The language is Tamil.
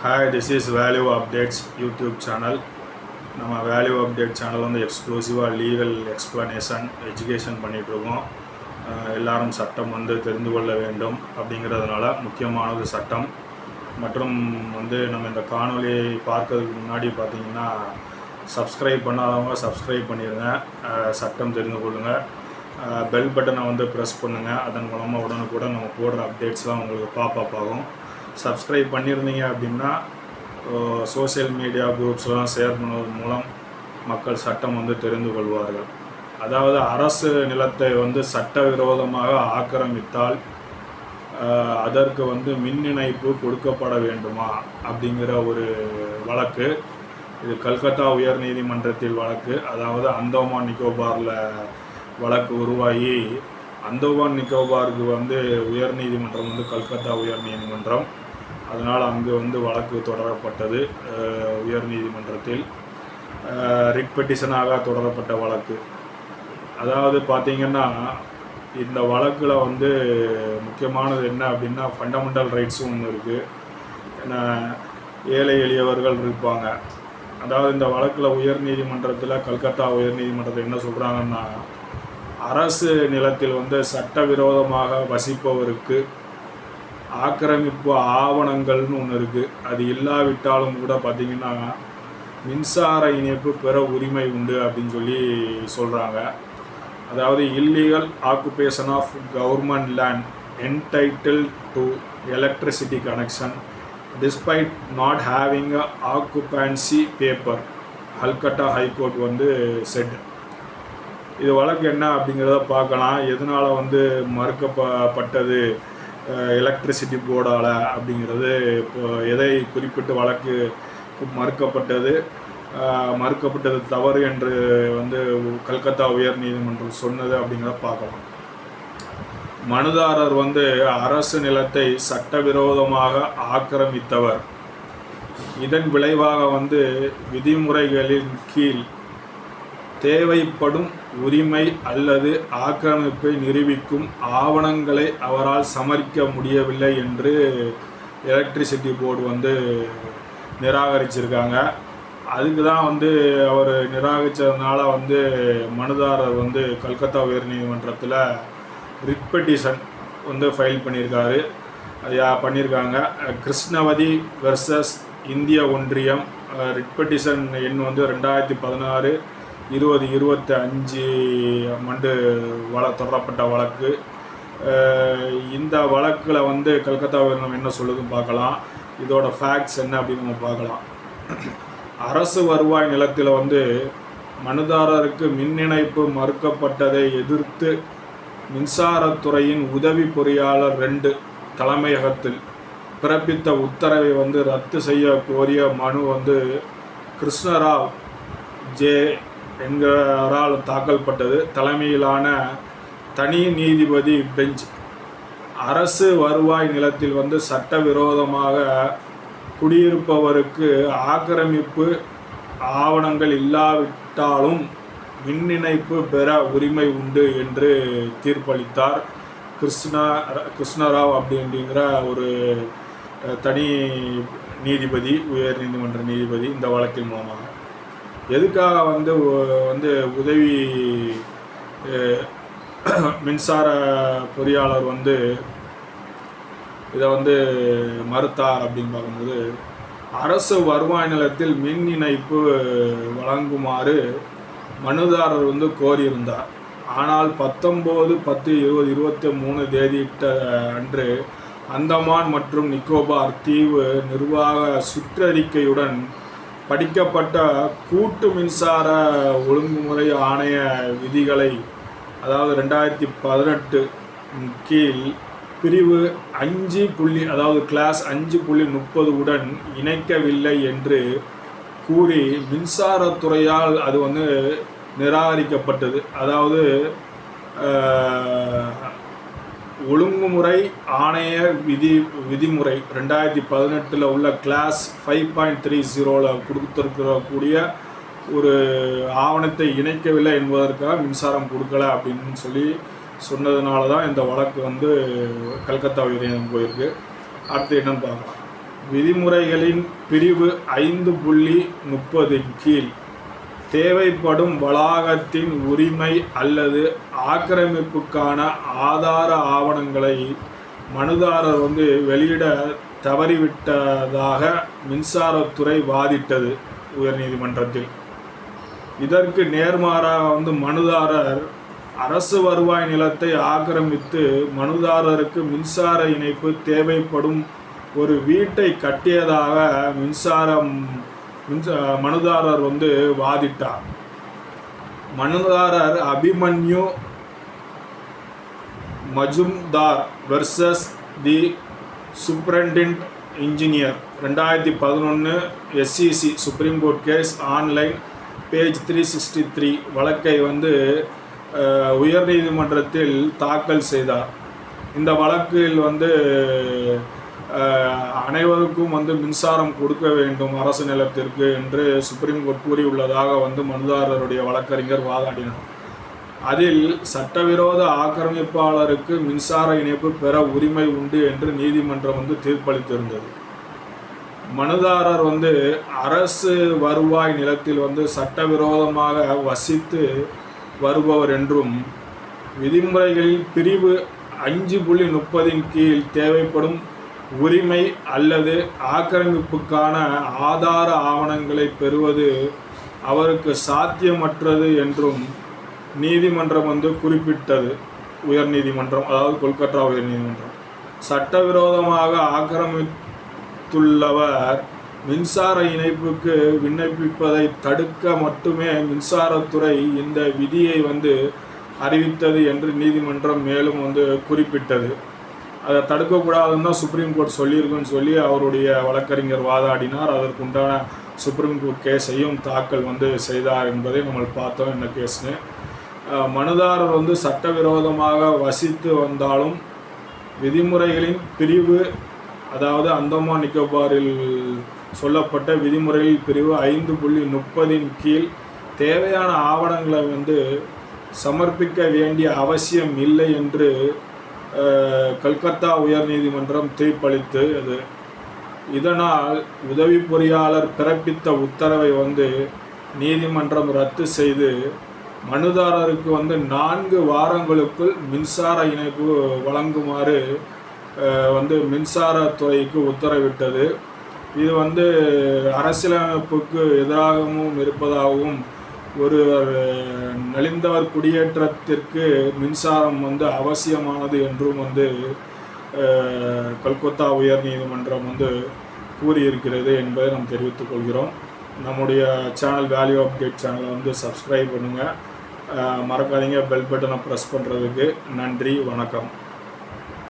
Hi this is value updates YouTube channel நம்ம வேல்யூ அப்டேட் சேனல் வந்து எக்ஸ்க்ளூசிவாக லீகல் எக்ஸ்ப்ளனேஷன் எஜுகேஷன் பண்ணிகிட்ருக்கோம் எல்லாரும் சட்டம் வந்து தெரிந்து கொள்ள வேண்டும் அப்படிங்கிறதுனால முக்கியமானது சட்டம். மற்றும் வந்து நம்ம இந்த காணொலியை பார்க்கறதுக்கு முன்னாடி பார்த்தீங்கன்னா சப்ஸ்கிரைப் பண்ணாதவங்க சப்ஸ்கிரைப் பண்ணிடுங்க சட்டம் தெரிந்து கொள்ளுங்கள் பெல் பட்டனை வந்து ப்ரெஸ் பண்ணுங்கள் அதன் மூலமாக உடனுக்குடன் நம்ம போடுற அப்டேட்ஸ்லாம் உங்களுக்கு பாப்பப் ஆகும். சப்ஸ்கிரைப் பண்ணியிருந்தீங்க அப்படின்னா சோஷியல் மீடியா குரூப்ஸ்லாம் ஷேர் பண்ணுவதன் மூலம் மக்கள் சட்டம் வந்து தெரிந்து கொள்வார்கள். அதாவது அரசு நிலத்தை வந்து சட்டவிரோதமாக ஆக்கிரமித்தால் அதற்கு வந்து மின் இணைப்பு கொடுக்கப்பட வேண்டுமா? அப்படிங்கிற ஒரு வழக்கு. இது கல்கத்தா உயர் நீதிமன்றத்தில் வழக்கு. அதாவது அந்தோமான் நிக்கோபாரில் வழக்கு உருவாகி அந்தோமான் நிக்கோபாருக்கு வந்து உயர் நீதிமன்றம் வந்து கல்கத்தா உயர் நீதிமன்றம். அதனால் அங்கு வந்து வழக்கு தொடரப்பட்டது உயர்நீதிமன்றத்தில். ரிட் பெட்டிஷனாக தொடரப்பட்ட வழக்கு. அதாவது பார்த்திங்கன்னா இந்த வழக்கில் வந்து முக்கியமானது என்ன அப்படின்னா ஃபண்டமெண்டல் ரைட்ஸும் ஒன்று இருக்குது ஏன்னா ஏழை எளியவர்கள் இருப்பாங்க. அதாவது இந்த வழக்கில் உயர்நீதிமன்றத்தில் கல்கத்தா உயர்நீதிமன்றத்தில் என்ன சொல்கிறாங்கன்னா அரசு நிலத்தில் வந்து சட்டவிரோதமாக வசிப்பவருக்கு ஆக்கிரமிப்பு ஆவணங்கள்னு ஒன்று இருக்குது அது இல்லாவிட்டாலும் கூட பார்த்திங்கன்னா மின்சார இணைப்பு பெற உரிமை உண்டு அப்படின்னு சொல்லி சொல்கிறாங்க அதாவது illegal occupation of government land entitle to electricity connection despite not having a occupancy paper Calcutta high court வந்து செட் இது வழக்கு என்ன அப்படிங்கிறத பார்க்கலாம். எதனால் வந்து மறுக்கப்பட்டது? எலக்ட்ரிசிட்டி போர்டால் அப்படிங்கிறது இப்போ எதை குறிப்பிட்டு வழக்கு மறுக்கப்பட்டது மறுக்கப்பட்டது தவறு என்று வந்து கல்கத்தா உயர் நீதிமன்றம் சொன்னது அப்படிங்கிறத பார்க்கலாம். மனுதாரர் வந்து அரசு நிலத்தை சட்டவிரோதமாக ஆக்கிரமித்தவர். இதன் விளைவாக வந்து விதிமுறைகளின் கீழ் தேவைப்படும் உரிமை அல்லது ஆக்கிரமிப்பை நிரூபிக்கும் ஆவணங்களை அவரால் சமர்ப்பிக்க முடியவில்லை என்று எலக்ட்ரிசிட்டி போர்டு வந்து நிராகரிச்சிருக்காங்க. அதுக்கு தான் வந்து அவர் நிராகரித்ததுனால வந்து மனுதாரர் வந்து கல்கத்தா உயர்நீதிமன்றத்தில் ரிட் பெட்டிஷன் வந்து ஃபைல் பண்ணியிருக்காரு. யா- பண்ணியிருக்காங்க. கிருஷ்ணவதி வெர்சஸ் இந்திய ஒன்றியம் ரிட் பெட்டிஷன் எண் வந்து ரெண்டாயிரத்தி பதினாறு. இருபது இருபத்தி அஞ்சு மண்டு வழ தொடரப்பட்ட வழக்கு. இந்த வழக்கில் வந்து கல்கத்தா உயர்நீதிமன்றம் என்ன சொல்லுதுன்னு பார்க்கலாம். இதோட ஃபேக்ட்ஸ் என்ன அப்படின்னு நம்ம பார்க்கலாம். அரசு வருவாய் நிலத்தில் வந்து மனுதாரருக்கு மின் இணைப்பு மறுக்கப்பட்டதை எதிர்த்து மின்சாரத்துறையின் உதவி பொறியாளர் ரெண்டு தலைமையகத்தில் பிறப்பித்த உத்தரவை வந்து ரத்து செய்ய கோரிய மனு வந்து கிருஷ்ணராவ் ஜே. என்கிறாரால் தாக்கல்பட்டது. தலைமையிலான தனி நீதிபதி பெஞ்ச். அரசு வருவாய் நிலத்தில் வந்து சட்டவிரோதமாக குடியிருப்பவருக்கு ஆக்கிரமிப்பு ஆவணங்கள் இல்லாவிட்டாலும் மின் இணைப்பு பெற உரிமை உண்டு என்று தீர்ப்பளித்தார். கிருஷ்ணா கிருஷ்ணராவ் அப்படிங்கிற ஒரு தனி நீதிபதி உயர் நீதிமன்ற நீதிபதி இந்த வழக்கின் மூலமாக. எதுக்காக வந்து வந்து உதவி மின்சார பொறியாளர் வந்து இதை வந்து மறுத்தார் அப்படின்னு பார்க்கும்போது அரசு வருவாய் நிலத்தில் மின் இணைப்பு வழங்குமாறு மனுதாரர் வந்து கோரியிருந்தார். ஆனால் பத்தொம்போது பத்து இருபது இருபத்தி மூணு தேதியிட்ட அன்று அந்தமான் மற்றும் நிக்கோபார் தீவு நிர்வாக சுற்றறிக்கையுடன் படிக்கப்பட்ட கூட்டு மின்சார ஒழுங்குமுறை ஆணைய விதிகளை அதாவது ரெண்டாயிரத்தி பதினெட்டு கீழ் பிரிவு அஞ்சு புள்ளி அதாவது கிளாஸ் அஞ்சு புள்ளி முப்பது உடன் இணைக்கவில்லை என்று கூறி மின்சாரத்துறையால் அது வந்து நிராகரிக்கப்பட்டது. அதாவது ஒழுங்குமுறை ஆணைய விதி விதிமுறை ரெண்டாயிரத்தி பதினெட்டில் உள்ள கிளாஸ் ஃபைவ் பாயிண்ட் த்ரீ ஜீரோவில் கொடுத்துருக்கக்கூடிய ஒரு ஆவணத்தை இணைக்கவில்லை என்பதற்காக மின்சாரம் கொடுக்கல அப்படின்னு சொல்லி சொன்னதுனால தான் இந்த வழக்கு வந்து கல்கத்தா உயர்நீதிமன்றம் போயிருக்கு. அடுத்து என்னன்னு பார்க்கலாம். விதிமுறைகளின் பிரிவு ஐந்து புள்ளி முப்பது கீழ் தேவைப்படும் வளாகத்தின் உரிமை அல்லது ஆக்கிரமிப்புக்கான ஆதார ஆவணங்களை மனுதாரர் வந்து வெளியிட தவறிவிட்டதாக மின்சாரத்துறை வாதிட்டது உயர்நீதிமன்றத்தில். இதற்கு நேர்மாறாக வந்து மனுதாரர் அரசு வருவாய் நிலத்தை ஆக்கிரமித்து மனுதாரருக்கு மின்சார இணைப்பு தேவைப்படும் ஒரு வீட்டை கட்டியதாக மின்சாரம் மின்ச மனுதாரர் வந்து வாதிட்டார். மனுதாரர் Abhimanyu Majumdar versus the superintendent engineer ரெண்டாயிரத்தி பதினொன்று SCC supreme court case online page three sixty three வழக்கை வந்து உயர்நீதிமன்றத்தில் தாக்கல் செய்தார். இந்த வழக்கில் வந்து அனைவருக்கும் வந்து மின்சாரம் கொடுக்க வேண்டும் அரசு நிலத்திற்கு என்று சுப்ரீம் கோர்ட் கூறியுள்ளதாக வந்து மனுதாரருடைய வழக்கறிஞர் வாதாடினார். அதில் சட்டவிரோத ஆக்கிரமிப்பாளருக்கு மின்சார இணைப்பு பெற உரிமை உண்டு என்று நீதிமன்றம் வந்து தீர்ப்பளித்திருந்தது. மனுதாரர் வந்து அரசு வருவாய் நிலத்தில் வந்து சட்டவிரோதமாக வசித்து வருபவர் என்றும் விதிமுறைகளில் பிரிவு அஞ்சு புள்ளி முப்பதின் கீழ் தேவைப்படும் உரிமை அல்லது ஆக்கிரமிப்புக்கான ஆதார ஆவணங்களை பெறுவது அவருக்கு சாத்தியமற்றது என்றும் நீதிமன்றம் வந்து குறிப்பிட்டது. உயர்நீதிமன்றம் அதாவது கொல்கத்தா உயர்நீதிமன்றம். சட்டவிரோதமாக ஆக்கிரமித்துள்ளவர் மின்சார இணைப்புக்கு விண்ணப்பிப்பதை தடுக்க மட்டுமே மின்சாரத்துறை இந்த விதியை வந்து அறிவித்தது என்று நீதிமன்றம் மேலும் வந்து குறிப்பிட்டது. அதை தடுக்கக்கூடாதுன்னு தான் சுப்ரீம் கோர்ட் சொல்லியிருக்குன்னு சொல்லி அவருடைய வழக்கறிஞர் வாதாடினார். அதற்குண்டான சுப்ரீம் கோர்ட் கேஸையும் தாக்கல் வந்து செய்தார் என்பதை நம்ம பார்த்தோம் என்ன கேஸ்னு மனுதாரர் வந்து சட்டவிரோதமாக வசித்து வந்தாலும் விதிமுறைகளின் பிரிவு அதாவது அந்தமான் நிக்கோபாரில் சொல்லப்பட்ட விதிமுறைகளின் பிரிவு ஐந்து புள்ளி முப்பதின் கீழ் தேவையான ஆவணங்களை வந்து சமர்ப்பிக்க வேண்டிய அவசியம் இல்லை என்று கல்கத்தா உயர்நீதிமன்றம் தீர்ப்பளித்து அது இதனால் உதவி பொறியாளர் பிறப்பித்த உத்தரவை வந்து நீதிமன்றம் ரத்து செய்து மனுதாரருக்கு வந்து நான்கு வாரங்களுக்குள் மின்சார இணைப்பு வழங்குமாறு வந்து மின்சாரத்துறைக்கு உத்தரவிட்டது. இது வந்து அரசியலமைப்புக்கு எதிராகவும் இருப்பதாகவும் ஒரு நலிந்தவர் குடியேற்றத்திற்கு மின்சாரம் வந்து அவசியமானது என்றும் வந்து கல்கத்தா உயர் நீதிமன்றம் வந்து கூறியிருக்கிறது என்பதை நாம் தெரிவித்துக் கொள்கிறோம். நம்முடைய சேனல் வேல்யூ அப்டேட் சேனலை வந்து சப்ஸ்கிரைப் பண்ணுங்கள் மறக்காதீங்க பெல் பட்டனை ப்ரெஸ் பண்ணுறதுக்கு நன்றி வணக்கம்.